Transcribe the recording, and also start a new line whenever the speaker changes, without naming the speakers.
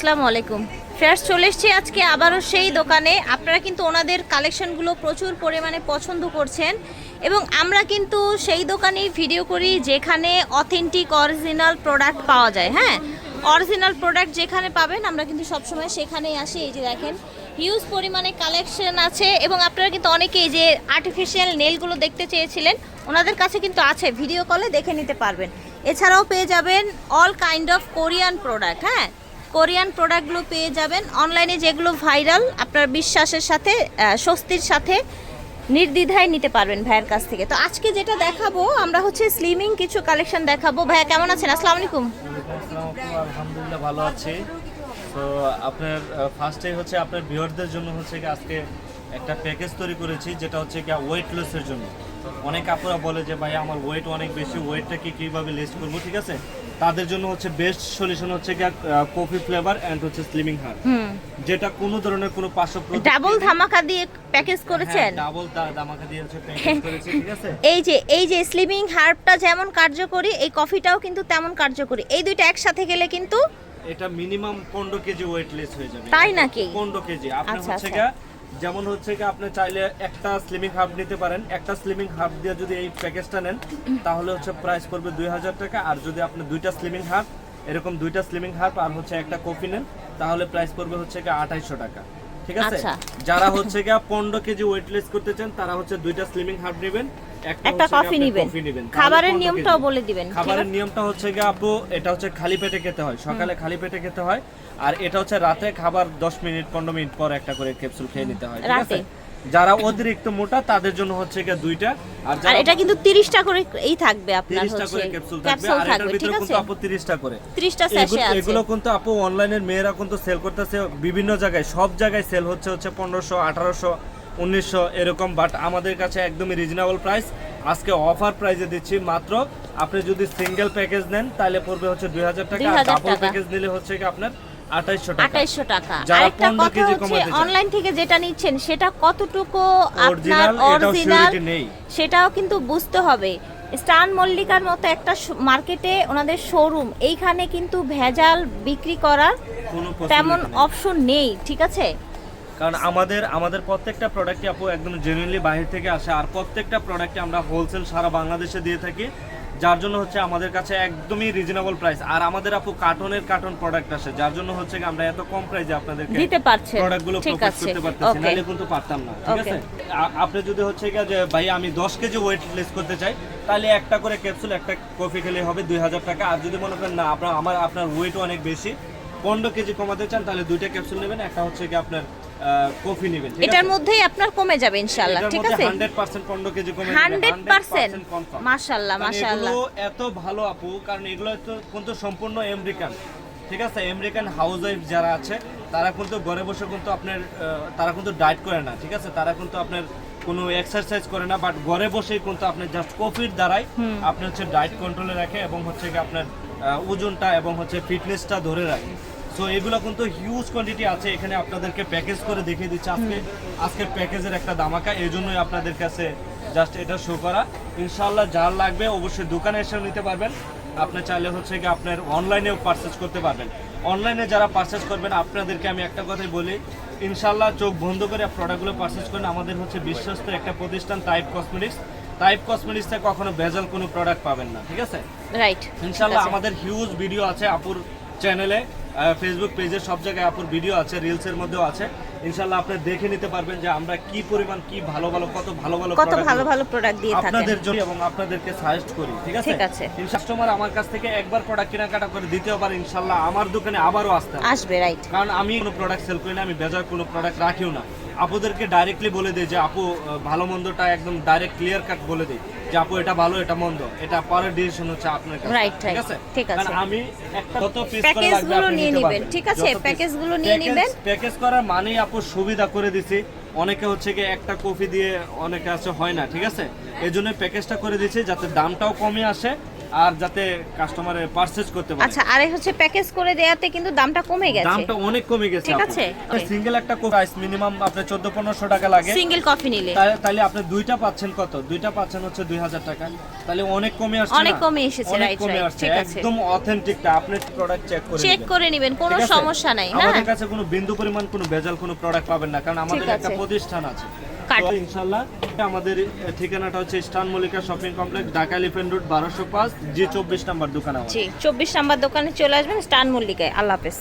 আসসালামু আলাইকুম। ফ্রেশ চলে এসেছি আজকে আবারও সেই দোকানে। আপনারা কিন্তু ওনাদের কালেকশনগুলো প্রচুর পরিমাণে পছন্দ করছেন এবং আমরা কিন্তু সেই দোকানেই ভিডিও করি যেখানে অথেন্টিক অরিজিনাল প্রোডাক্ট পাওয়া যায়। হ্যাঁ অরিজিনাল প্রোডাক্ট যেখানে পাবেন, আমরা কিন্তু সবসময় সেখানেই আসি। এই যে দেখেন হিউজ পরিমাণে কালেকশন আছে এবং আপনারা কিন্তু অনেকেই যে আর্টিফিশিয়াল নেলগুলো দেখতে চেয়েছিলেন, ওনাদের কাছে কিন্তু আছে। ভিডিও কলে দেখে নিতে পারবেন। এছাড়াও পেয়ে যাবেন all kind of Korean product হ্যাঁ কোরিয়ান প্রোডাক্টগুলো পেয়ে যাবেন। অনলাইনে যেগুলো ভাইরাল, আপনার বিশ্বাসের সাথে স্বস্তির সাথে নির্দ্বিধায় নিতে পারবেন ভাইয়ের কাছ থেকে। তো আজকে যেটা দেখাবো, আমরা হচ্ছে স্লিমিং কিছু কালেকশন দেখাবো। ভাইয়া, কেমন আছেন? আসসালামু আলাইকুম।
আলহামদুলিল্লাহ, ভালো আছি। তো আপনার ফার্স্টে হচ্ছে আপনার ভিউয়ারদের জন্য হচ্ছে আজকে একটা প্যাকেজ তৈরি করেছি, যেটা হচ্ছে কি ওয়েট লসের জন্য। অনেক আপুরা বলে যে ভাই আমার ওয়েট অনেক বেশি ওয়েটটা কি কীভাবে লেস করব? ঠিক আছে? তাদের জন্য হচ্ছে বেস্ট সলিউশন হচ্ছে কি কফি ফ্লেভার অ্যান্ড হচ্ছে স্লিমিং
হার
যেটা কোনো ধরনের কোনো পার্শ্ব
ডাবল ধামাকা দিয়ে প্যাকেজ করেছেন?
ডাবল দামাকা দিয়ে হচ্ছে প্যাকেজ করেছি ঠিক আছে?
এই যে এই যে স্লিমিং হার্বটা যেমন কার্যকরী এই কফিটাও কিন্তু তেমন কার্যকরী। এই দুইটা একসাথে গেলে কিন্তু
এটা মিনিমাম পনেরো কেজি ওয়েট লেস হয়ে যাবে।
তাই নাকি?
পনেরো কেজি। আপনি
আচ্ছা,
হচ্ছে
আচ্ছা।
যেমন হচ্ছে কি আপনি চাইলে একটা স্লিমিং হাফ নিতে পারেন। একটা স্লিমিং হাফ দিয়ে যদি এই প্যাকেজটা নেন তাহলে হচ্ছে প্রাইস পড়বে দুই হাজার টাকা। আর যদি আপনি দুইটা স্লিমিং হাফ এরকম দুইটা স্লিমিং হাফ আর হচ্ছে একটা কফি নেন তাহলে প্রাইস পড়বে হচ্ছে কি আঠাইশশো টাকা। ঠিক আছে?
আচ্ছা।
যারা হচ্ছে গিয়া পনেরো কেজি ওয়েট লেস করতে চান তারা হচ্ছে দুইটা স্লিমিং হাফ নেবেন।
একটা কফি নিবেন। খাবারের নিয়মটাও বলে দিবেন
খাবারের নিয়মটা হচ্ছে গিয়ে আপু এটা হচ্ছে খালি পেটে খেতে হয়। সকালে খালি পেটে খেতে হয়। আর এটা হচ্ছে রাতে খাবার 10 মিনিট 15 মিনিট পর একটা করে ক্যাপসুল খেয়ে নিতে হয় ঠিক আছে?
রাতে।
যারা অতিরিক্ত মোটা তাদের জন্য হচ্ছে গিয়ে দুইটা। আর
এটা কিন্তু 30টা করে এই থাকবে আপনার হচ্ছে
30টা
হচ্ছে
করে ক্যাপসুল থাকবে। আর এটার ভিতরে কিন্তু আপু 30টা করে।
30টা স্যাশে
এগুলো-
আছে।
এগুলো কিন্তু আপু অনলাইনের মেয়েরা কিন্তু সেল করতেছে বিভিন্ন জায়গায়। সব জায়গায় সেল হচ্ছে হচ্ছে পনেরোশো আঠারোশো। উনিশশো এরকম বাট আমাদের কাছে একদমই রিজনেবল প্রাইস আজকে অফার প্রাইসে দিচ্ছি মাত্র আপনি যদি সিঙ্গেল প্যাকেজ নেন তাহলে পড়বে হচ্ছে দুই হাজার টাকা। আর
2000
ডাবল প্যাকেজ নিলে হচ্ছে কি আপনার আঠাইশশো টাকা।
2800 টাকা। আরেকটা কথা হচ্ছে অনলাইন থেকে যেটা নিচ্ছেন সেটা কতটুকু আপনার অরিজিনাল সেটাও কিন্তু বুঝতে হবে। স্টান মল্লিকার মতো একটা মার্কেটে ওনাদের শোরুম এইখানে কিন্তু ভেজাল বিক্রি করার তেমন অপশন নেই ঠিক আছে?
কারণ আমাদের আমাদের প্রত্যেকটা প্রোডাক্টই আপু একদম জেনুইনলি বাইরে থেকে আসে। আর প্রত্যেকটা প্রোডাক্টে আমরা হোলসেল সারা বাংলাদেশে দিয়ে থাকি যার জন্য হচ্ছে আমাদের কাছে একদমই রিজনেবল প্রাইস আর আমাদের আপু কার্টনের কার্টন প্রোডাক্ট আসে যার জন্য হচ্ছে আমরা এত কম প্রাইসে আপনাদেরকে
দিতে পারছেন
প্রোডাক্টগুলো প্রোভাইড করতে পারতেছি নাহলে কিন্তু পারতাম না ঠিক আছে? আপনি যদি হচ্ছে কি যে ভাই আমি 10 কেজি ওয়েট লেস করতে চাই তাহলে একটা করে ক্যাপসুল একটা কফি খেলে হবে 2000 টাকা। আর যদি মনে করেন না আপনার আমার আপনার ওয়েট অনেক বেশি 15 কেজি কমাতে চান তাহলে দুইটা ক্যাপসুল নেবেন একটা হচ্ছে কি আপনার কফি নেবেন
এটার মধ্যেই আপনার কমে যাবে ইনশাআল্লাহ ঠিক আছে?
100% 15 কেজি কমে যাবে,
100%
100%
মাশাআল্লাহ মাশাআল্লাহ।
এত ভালো আপু কারণ এগুলো তো কিন্তু সম্পূর্ণ আমেরিকান ঠিক আছে? আমেরিকান হাউস ওয়াইফ যারা আছে তারা কিন্তু ঘরে বসে কিন্তু আপনার তারা কিন্তু ডায়েট করে না ঠিক আছে? তারা কিন্তু আপনার কোনো এক্সারসাইজ করে না বাট ঘরে বসেই কিন্তু আপনি জাস্ট কফির দ্বারাই আপনি হচ্ছে ডায়েট কন্ট্রোলে রাখে এবং হচ্ছে আপনার ওজনটা এবং হচ্ছে ফিটনেসটা ধরে রাখে। সো এগুলো কিন্তু হিউজ কোয়ান্টিটি আছে। এখানে আপনাদেরকে প্যাকেজ করে দেখিয়ে দিচ্ছে। আজকে আজকে প্যাকেজের একটা দামাকা এই জন্যই আপনাদের কাছে জাস্ট এটা শো করা। ইনশাল্লাহ যার লাগবে অবশ্যই দোকানে এসেও নিতে পারবেন। আপনি চাইলে হচ্ছে কি আপনার অনলাইনেও পারচেস করতে পারবেন। অনলাইনে যারা পারচেস করবেন আপনাদেরকে আমি একটা কথাই বলি। ইনশাল্লাহ চোখ বন্ধ করে প্রোডাক্টগুলো পারচেস করেন। আমাদের হচ্ছে বিশ্বস্ত একটা প্রতিষ্ঠান টাইপ কসমেটিক্স টাইপ কসমেটিক্সে কখনো ভেজাল কোনো প্রোডাক্ট পাবেন না। ঠিক আছে?
রাইট
ইনশাল্লাহ আমাদের হিউজ ভিডিও আছে আপুর চ্যানেলে ফেসবুক পেজে সব জায়গায় আপুর ভিডিও আছে রিলসের মধ্যেও আছে। ইনশাল্লাহ আপনি দেখে নিতে পারবেন যে আমরা কি পরিমাণ কি ভালো ভালো কত ভালো ভালো
কত ভালো ভালো প্রোডাক্ট দিয়ে থাকেন
আপনাদের জন্য এবং আপনাদেরকে সাজেস্ট করি ঠিক আছে
ঠিক আছে।
কাস্টমার আমার কাছ থেকে একবার প্রোডাক্ট কেনাকাটা করে দ্বিতীয়বার ইনশাল্লাহ আমার দোকানে আবারও আসতে
আসবে রাইট
কারণ আমি কোনো প্রোডাক্ট সেল করি না আমি বেজার কোনো প্রোডাক্ট রাখিও না আপুদেরকে ডাইরেক্টলি বলে দিই যে আপু ভালো মন্দটা একদম ডাইরেক্ট ক্লিয়ার কাট বলে দিই যে আপু এটা ভালো এটা মন্দ এটা পরের ডিসিশন হচ্ছে আপনার কাছে
Right,
ঠিক আছে
ঠিক আছে।
আমি একটা কত পিস করে লাগবে আপনি
নিয়ে নিবেন। ঠিক আছে? প্যাকেজগুলো নিয়ে নিবেন।
প্যাকেজ করার মানেই আপু সুবিধা করে দিছি। অনেকে হচ্ছে কি একটা কফি দিয়ে অনেকে আছে, হয় না, ঠিক আছে? এই জন্য প্যাকেজটা করে দিচ্ছি যাতে দামটাও কমে আসে। আর যাতে কাস্টমারে পারচেজ করতে পারে।
আচ্ছা আরেক হচ্ছে প্যাকেজ করে দেয়াতে কিন্তু দামটা কমে গেছে।
দামটা অনেক কমে গেছে
ঠিক আছে।
সিঙ্গেল একটা প্রাইস মিনিমাম আপনার চোদ্দ পনেরোশো টাকা লাগে।
সিঙ্গেল কফি নিলে।
তাহলে- তাহলে আপনি দুইটা পাচ্ছেন কত? দুইটা পাচ্ছেন হচ্ছে দুই হাজার টাকা। তাহলে অনেক কমে আসছে
অনেক কমে এসেছে,
অনেক কমে আসছে। একদম অথেন্টিকটা আপনি প্রোডাক্ট চেক করে
চেক করে নেবেন কোনো সমস্যা নাই হ্যাঁ
আমাদের কাছে কোনো বিন্দু পরিমাণ কোনো ভেজাল কোনো প্রোডাক্ট পাবেন না। কারণ আমাদের একটা প্রতিষ্ঠান আছে। ইনশাল্লাহ আমাদের ঠিকানাটা হচ্ছে স্টান Mallika shopping complex Dhaka elephant road বারোশো পাঁচ। জি চব্বিশ নাম্বার দোকান
জি চব্বিশ নাম্বার দোকানে চলে আসবেন স্টান মল্লিকায়। আল্লাহ হাফেজ।